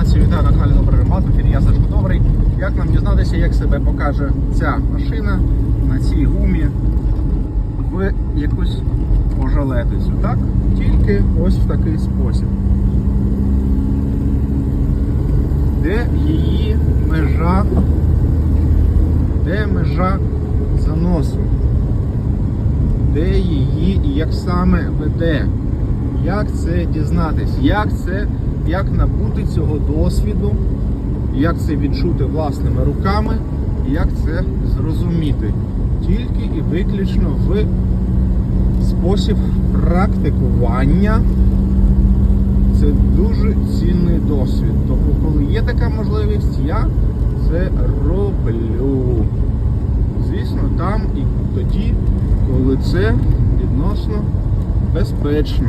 інформацію. Вітаю на каналі Добрий я Сашко Добрий. Як нам дізнатися, як себе покаже ця машина на цій гумі в якусь ожеледицю, так? Тільки ось в такий спосіб. Де її межа? Де межа заносу? Де її і як саме веде? Як це дізнатись? Як це, як набути цього досвіду? Як це відчути власними руками? Як це зрозуміти? Тільки і виключно в спосіб практикування. Це дуже цінний досвід. Тому, коли є така можливість, я це роблю. Звісно, там і тоді, коли це відносно безпечно.